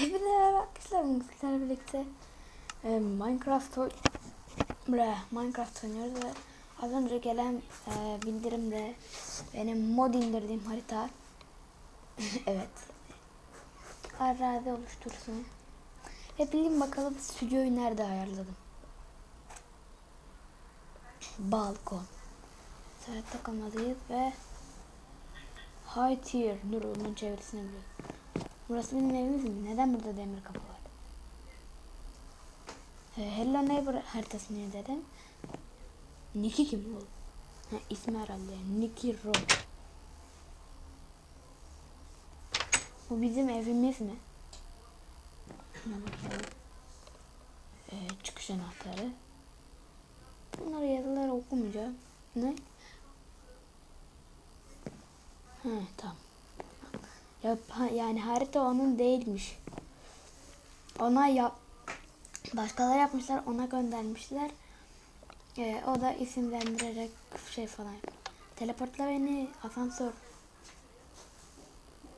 Hepinize merhaba arkadaşlar. Bugün sizlerle birlikte e, Minecraft Bre, Minecraft oynuyoruz ve az önce gelen e, bildirimde benim mod indirdiğim harita evet arazi oluştursun. Ve bilin bakalım stüdyoyu nerede ayarladım. Balkon. Serhat takılmalıyız ve High tier. Dur onun çevresini. Burası benim evimiz mi? Neden burada demir kapı var? Hello Neighbor haritasını izledim. Nicky kim bu? Ha, ismi herhalde. Nicky Rowe. Bu bizim evimiz mi? Şuna bakalım. Ee, çıkış anahtarı. Bunları yazıları okumayacağım. Ne? He tamam. Ya, ha- yani harita onun değilmiş. Ona yap başkaları yapmışlar ona göndermişler. Ee, o da isimlendirerek şey falan. Teleportla beni asansör.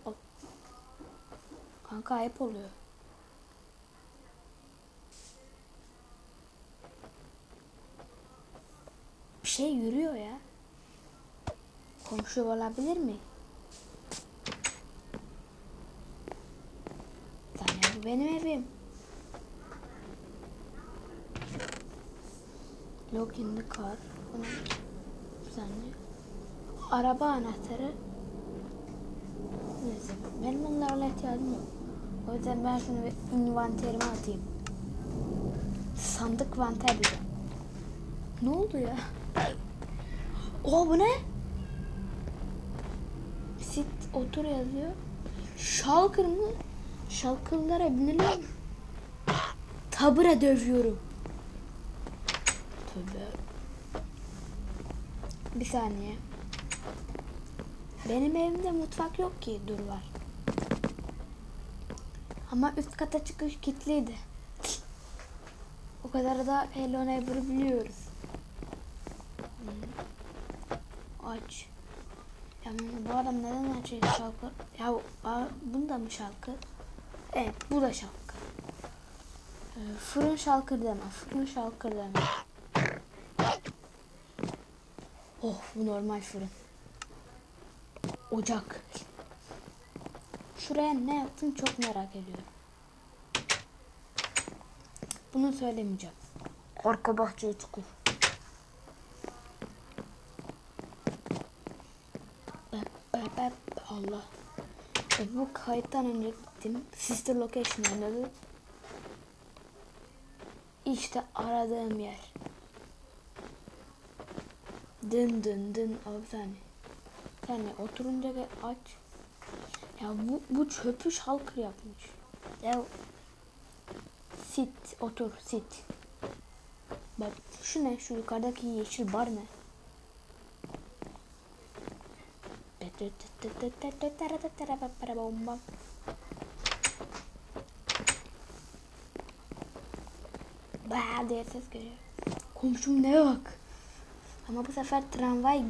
O- Kanka ayıp oluyor. Bir şey yürüyor ya. Komşu olabilir mi? Saniye benim evim. Lock in the car. Bunu bir saniye. Araba anahtarı. Neyse benim onlarla ihtiyacım yok. O yüzden ben şunu bir atayım. Sandık vanter diyeceğim. Ne oldu ya? Oo bu ne? Sit otur yazıyor. Şalkır mı? Şalkırlara biniliyor mu? Tabure dövüyorum. Tövbe. Bir saniye. Benim evimde mutfak yok ki. Dur var. Ama üst kata çıkış kilitliydi. O kadar da Hello Neighbor'ı biliyoruz. Hmm. Aç. Ya bu adam neden açıyor şarkı? Ya a- bunda mı şarkı? Evet bu da şarkı. Ee, fırın şalkır deme. Fırın şalkır deme. Oh bu normal fırın. Ocak. Şuraya ne yaptın çok merak ediyorum. Bunu söylemeyeceğim. Arka bahçeye çukur. Ben, ben, ben, Allah. E, bu kayıttan önce gittim. Sister Location oynadı. İşte aradığım yer. Dın dın dın. Abi saniye. Saniye oturunca aç. Ya bu, bu çöpü şalkır yapmış. Ya sit otur sit. Bak şu ne şu yukarıdaki yeşil bar ne? Baa diye ses geliyor. Komşum ne bak. Ama bu sefer tramvay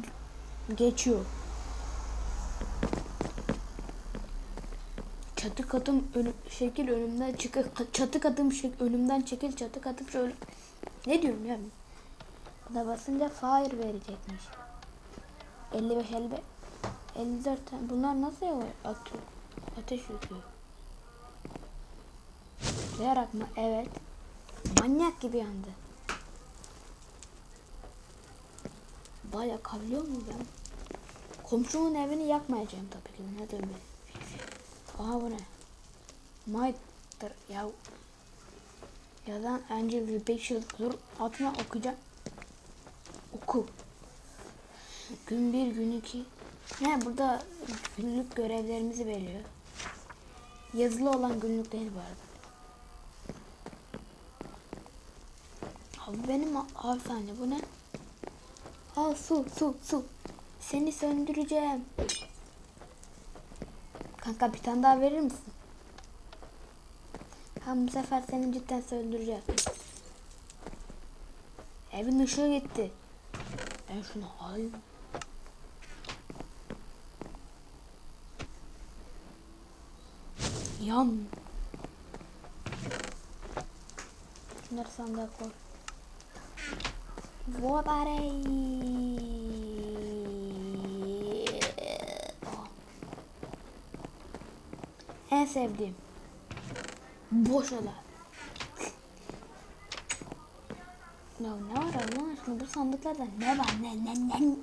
geçiyor. Çatı katım önü, şekil önümden çıkı çatı katım şek, önümden çekil çatı katım şöyle. Ne diyorum ya? Buna basınca fire verecekmiş. 55 55 54 tane. Bunlar nasıl atıyor? Ateş yakıyor. Yarak mı? Evet. Manyak gibi yandı. Baya kavruluyor mu ben? Komşumun evini yakmayacağım tabii ki. Ne dönme. Aha bu ne? Mike'dır ya. Yazan Angel Repetition. Dur altına okuyacağım. Oku. Gün bir gün iki. Ne burada günlük görevlerimizi veriyor. Yazılı olan günlük değil bu arada. Abi benim saniye bu ne? Al su su su. Seni söndüreceğim. Kanka bir tane daha verir misin? Ha bu sefer seni cidden söndüreceğim. Evin ışığı gitti. Ben şunu alayım. Yan. Şunları sandığa koy. Vobare. En sevdiğim. Boş oda. Ya ne var Allah aşkına bu sandıklarda ne var ne ne ne?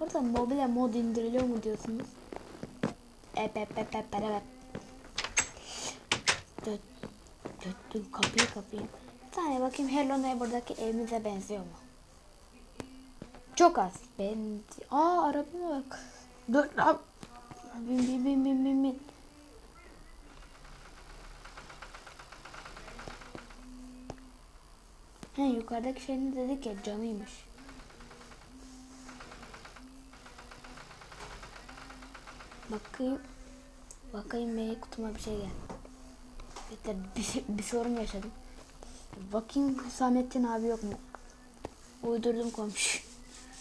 Orada mobile mod indiriliyor mu diyorsunuz? Ep ep ep ep kapıyı kapayım. Bir tane bakayım Hello Neighbor'daki evimize benziyor mu? Çok az. Ben... Aa arabama bak. Dur lan. Bin bin bin bin bin bin. He yukarıdaki şeyini dedik ya canıymış. Bakayım. Bakayım mail kutuma bir şey geldi. Yeter bir, bir sorun yaşadım. Bakayım Hüsamettin abi yok mu? Uydurdum komşu.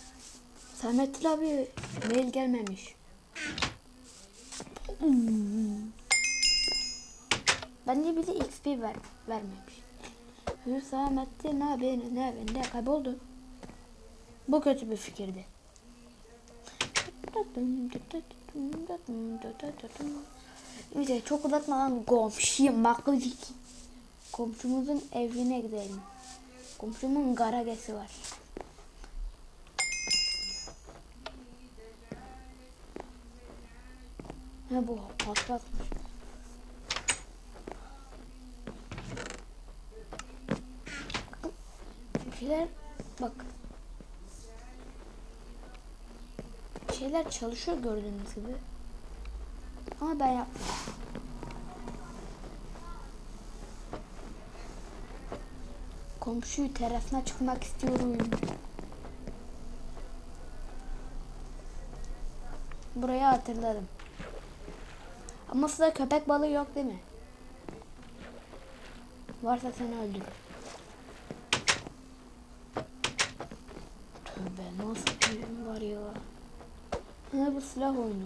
Hüsamettin abi mail gelmemiş. Hmm. Bence bize XP ver, vermemiş. Hüsamettin abinin evinde kayboldu. Bu kötü bir fikirdi. Neyse çok uzatmadan komşuyum maklıcık. Komşumuzun evine gidelim. Komşumun garagesi var. Ne bu paspasmış. Bir şeyler bak. Bir şeyler çalışıyor gördüğünüz gibi. Ama ben yapmıyorum. Komşu terasına çıkmak istiyorum. Burayı hatırladım. Ama size köpek balığı yok değil mi? Varsa seni öldürür. Tövbe nasıl bir oyun var ya. Ne bu silah oyunu.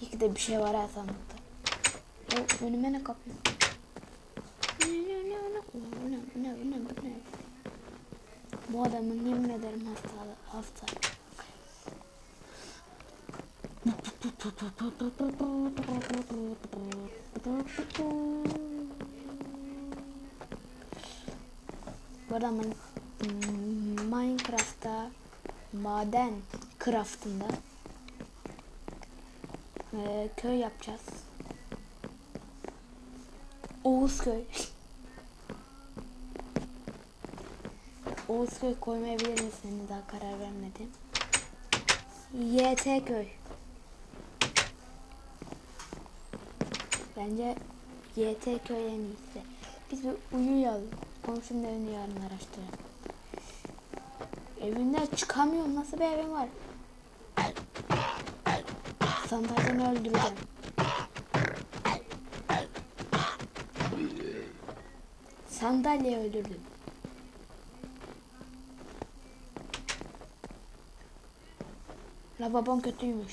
İyi de bir şey var ha sandıkta. O önüme ne kapıyor? Bu adamın yemin ederim hasta hasta. Bu adamın Minecraft'ta maden craftında e, köy yapacağız. Oğuzköy. Oğuzköy koymayabilir misin? Daha karar vermedim. YT köy. Bence YT köy en iyisi. Biz bir uyuyalım. Komşumun evini yarın araştıralım. Evinden çıkamıyorum. Nasıl bir evin var? Sandalyeni öldüreceğim. Sandalyeyi öldürdüm. La babam kötüymüş.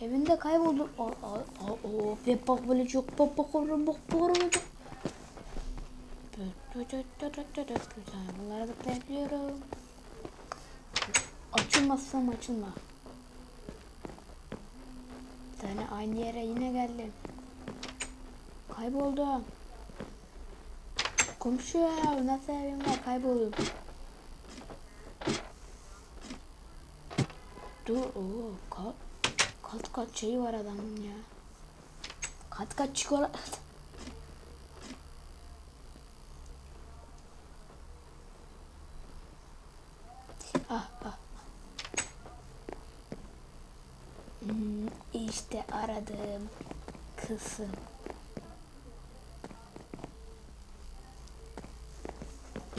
Evinde kayboldu. Aa, aa, aa. Ve bak böyle çok bak bak bak bak bak Bunları zıplayabiliyorum. Açılmazsam açılma. Tane aynı yere yine geldim. Kayboldum. Komşu ya nasıl evim var kayboldum. Dur o kat kat kat şeyi var adamın ya. Kat kat çikolata. Ah ah. Hmm, işte aradığım kısım.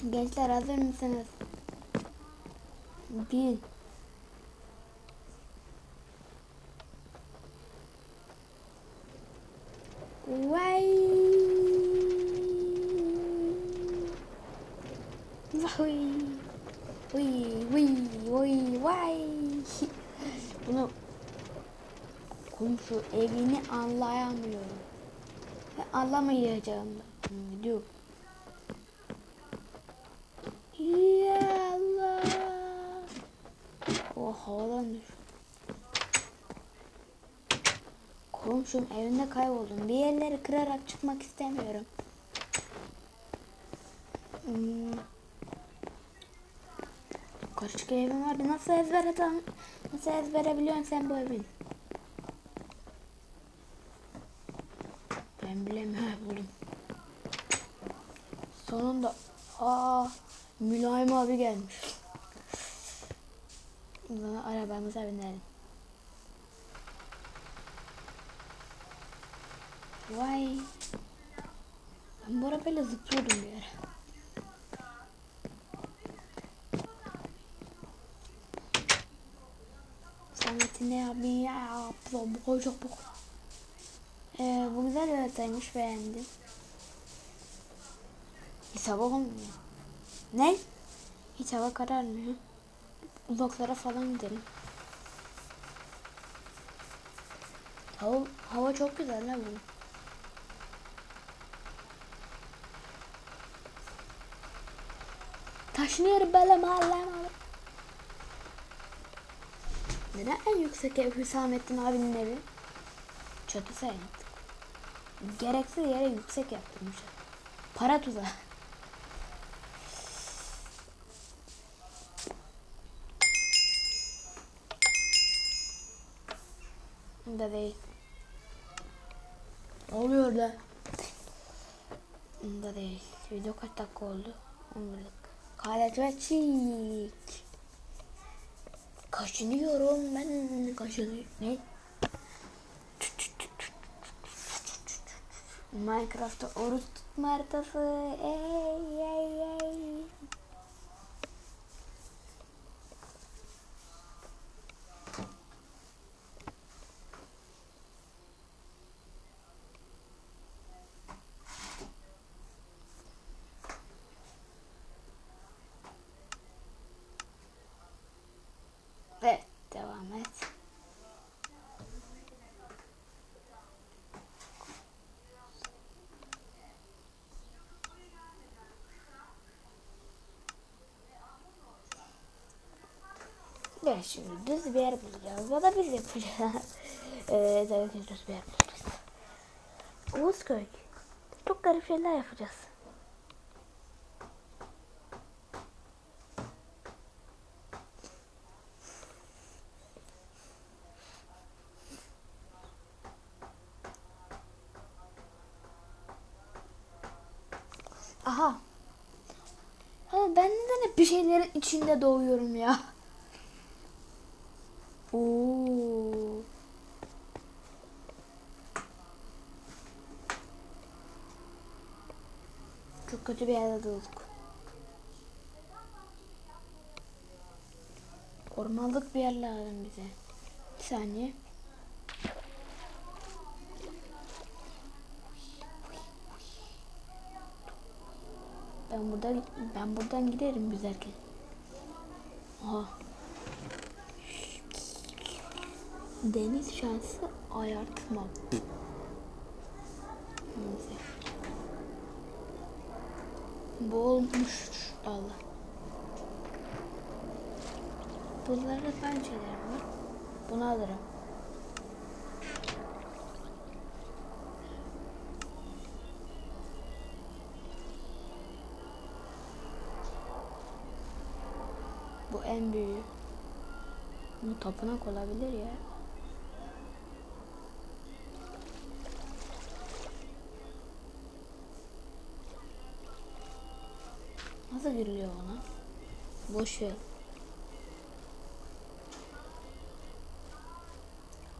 Gençler hazır mısınız? Bin. Vay. Vay. Vay vay vay vay. Bunu komşu evini anlayamıyorum. Da. Hmm, Gidiyorum. Ya Allah. O havadan. Komşum evinde kayboldum. Bir yerleri kırarak çıkmak istemiyorum. Hmm. Karışık evim vardı. Nasıl ezbere tam nasıl ezbere biliyorsun sen bu evin? Bilemiyorum. Ha, buldum. Sonunda aa Mülayim abi gelmiş. Zaman arabamıza binelim. Vay. Ben bu arabayla zıplıyordum bir ara. Samet'in ne abi ya? Bu koyacak bu. Ee, bu güzel bir haritaymış beğendim. Hiç hava olmuyor. Ne? Hiç hava kararmıyor. Uzaklara falan gidelim. Hava, hava çok güzel la bu. Taşınıyorum böyle mahallem. Neden en yüksek ev Hüsamettin abinin evi? Çatı sayın. Gereksiz yere yüksek yaptırmışlar. Para tuzağı. Da değil. Oluyor da. Da değil. Video kaç dakika oldu? 10 dakika. Çiğ. Kaşınıyorum ben. Kaşınıyorum. Ne? Minecraft'ta oruç tutma haritası. Ey ey ey. Evet, devam et. Evet şimdi düz bir yer bulacağız. Ya da biz yapacağız. ee, tabii ki düz bir yer bulacağız. Oğuzköy. Çok garip şeyler yapacağız. Aha. Ha, ben neden hep bir şeylerin içinde doğuyorum ya? kötü bir yerde doğduk. Ormanlık bir yer lazım bize. Bir saniye. Ben buradan ben buradan giderim güzelken. Aha. Deniz şansı ayartmam. Neyse. Boğulmuş Allah. Bunlarda pençeler var. Bunu alırım. Bu en büyüğü. Bu tapınak olabilir ya. Nasıl giriliyor ona? Boş ver.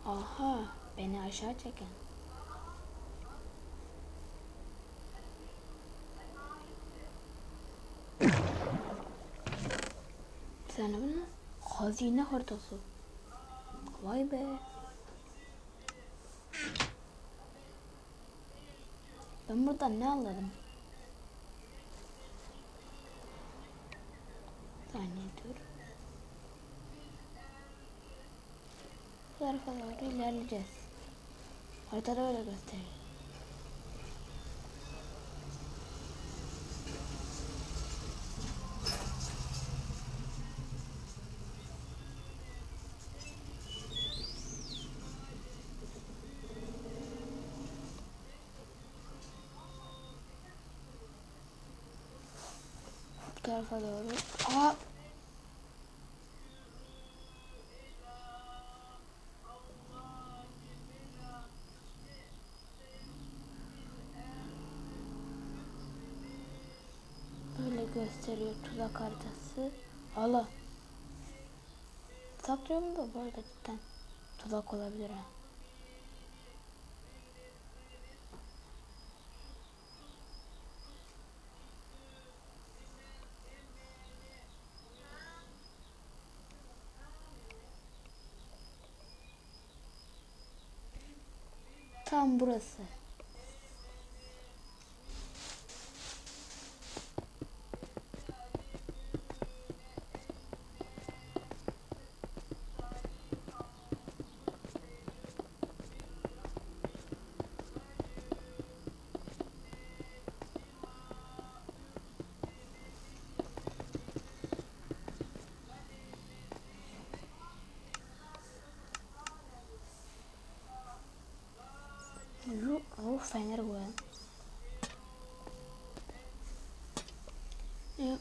Aha, beni aşağı çeken. Sen bu ne? Hazine haritası. Vay be. Ben buradan ne anladım? Bir saniye dur. Doğru ilerleyeceğiz. Haritada öyle gösteriyor. Bu tarafa doğru. Aa! Gösteriyor tuzak haritası. Allah. Saklıyorum da böyle cidden tuzak olabilir ha. Tam burası. Yu, fener bu ya. Ya,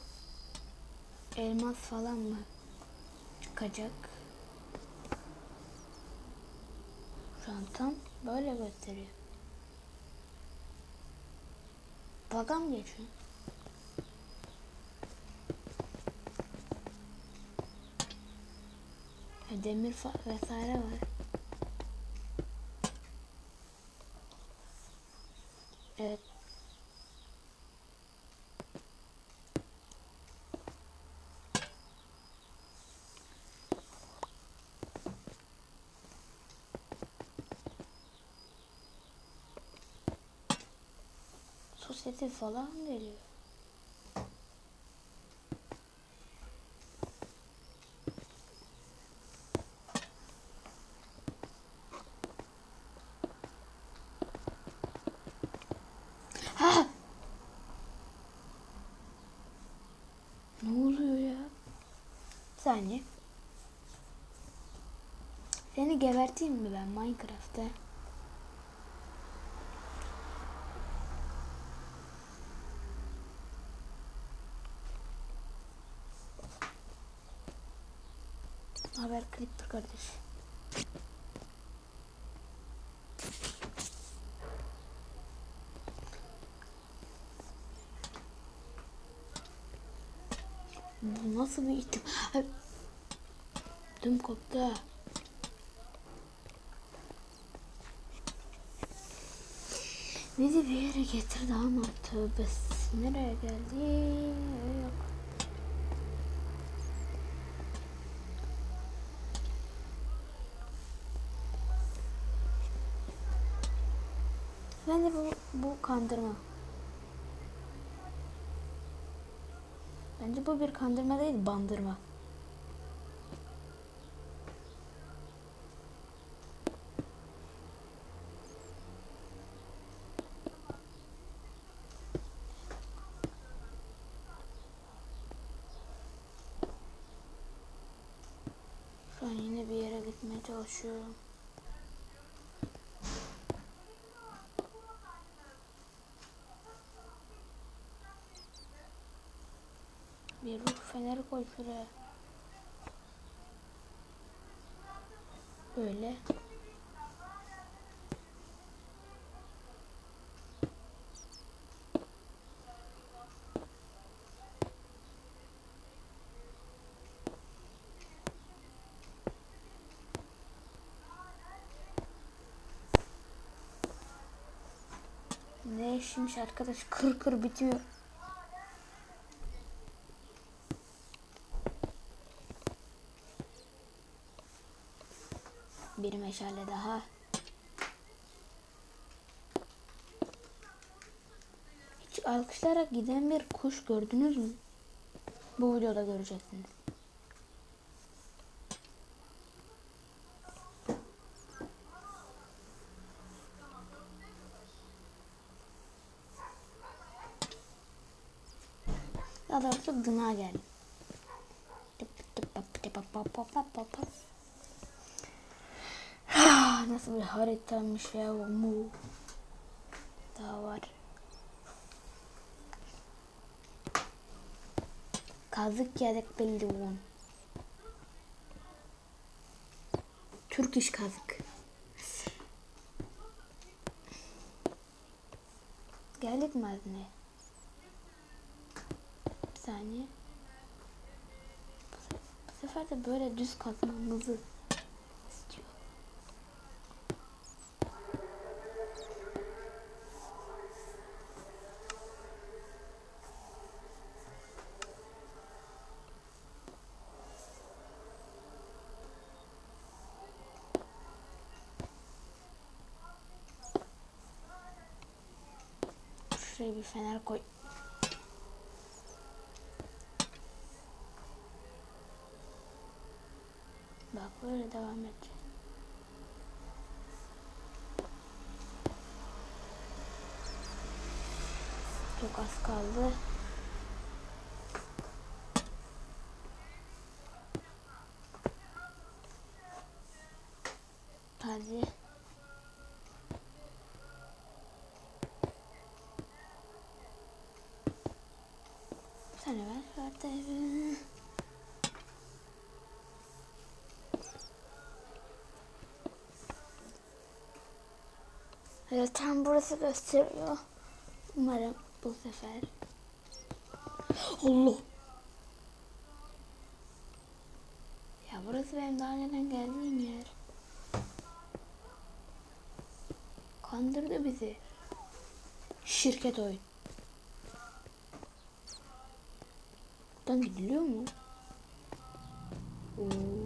elmas falan mı çıkacak? Şu an tam böyle gösteriyor. Baga mı geçiyor? Demir vesaire var. Evet. Sosyete falan geliyor. Ha! Ne oluyor ya? Bir saniye. Seni geberteyim mi ben Minecraft'ta? Creeper kardeş. Bu nasıl bir itim? Ay, Düm koptu. Bizi bir yere getirdi ama tövbesi. Nereye geldi? Yok. Bence bu, bu kandırma. Bence bu bir kandırma değil, bandırma. Şu an yine bir yere gitmeye çalışıyorum. Bir ruh feneri koy şuraya. Böyle. Ne işmiş arkadaş kır kır bitiyor. meşale daha. Hiç alkışlayarak giden bir kuş gördünüz mü? Bu videoda göreceksiniz. Daha doğrusu gına geldi. Pop pop pop pop pop pop pop Ah, Nasıl bir haritamış ya bu mu? Daha var. Kazık yedek belli on. Türk iş kazık. Geldik mi Azne? Bir saniye. Bu sefer de böyle düz kazmamızı Şuraya bir fener koy. Bak böyle devam edecek. Çok az kaldı. Hadi. Sen ver kardeşim. Evet tam burası gösteriyor. Umarım bu sefer. Allah. Ya burası benim daha önceden geldiğim yer. Kandırdı bizi. Şirket oyun. Buradan gidiliyor mu? Oo.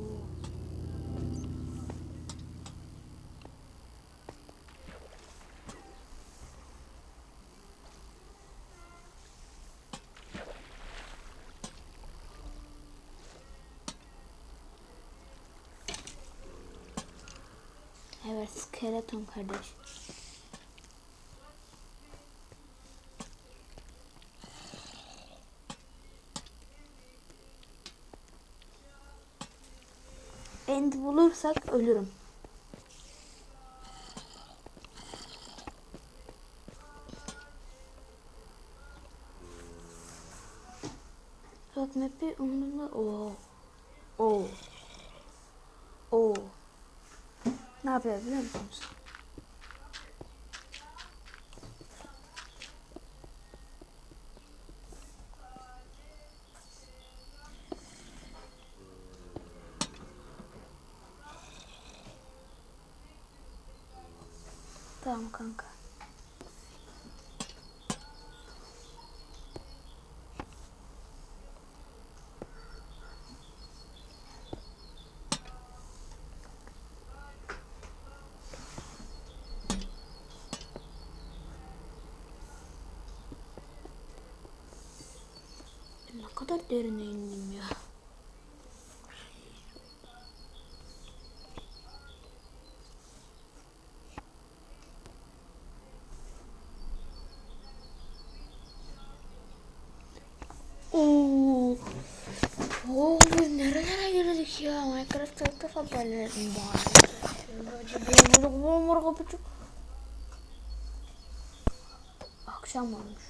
Evet, skeleton kardeş. End bulursak ölürüm. Bak map'i umurumda. Oo. Oo. Ne yapıyor biliyor musunuz? Tamam kanka. Kadar derine indim ya. Oo. Oo biz nerelere girdik ya? Minecraft'ta ilk defa böyle mübarek. Akşam olmuş.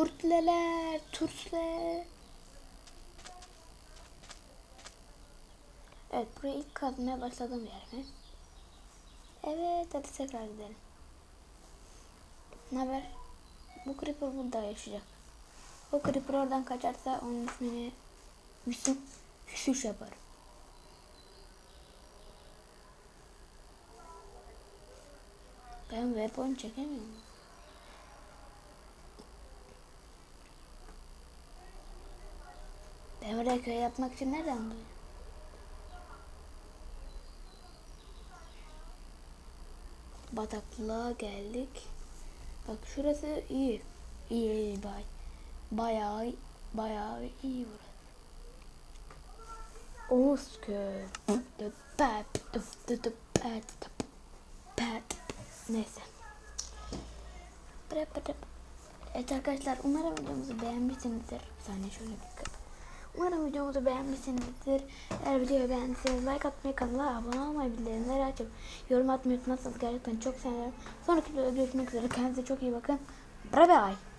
Turtleler, turtle. Evet, buraya ilk kazmaya başladığım yer mi? Evet, hadi tekrar gidelim. Ne haber? Bu creeper burada yaşayacak. O creeper oradan kaçarsa onun ismini Yusuf Hüşüş yapar. Ben weapon çekemiyorum. Ben oraya köy yapmak için nereden bulayım? Bataklığa geldik. Bak şurası iyi. İyi iyi bay. Bayağı bayağı iyi burası. Oğuz köy. Dı pet, dı dı dı pet, dı pet. Neyse. Evet arkadaşlar umarım videomuzu beğenmişsinizdir. Bir saniye şöyle bir Umarım videomuzu beğenmişsinizdir. Eğer videoyu beğendiyseniz like atmayı, kanala abone olmayı, bildirimleri açıp yorum atmayı unutmazsanız gerçekten çok sevinirim. Sonraki videoda görüşmek üzere. Kendinize çok iyi bakın. Bye bye.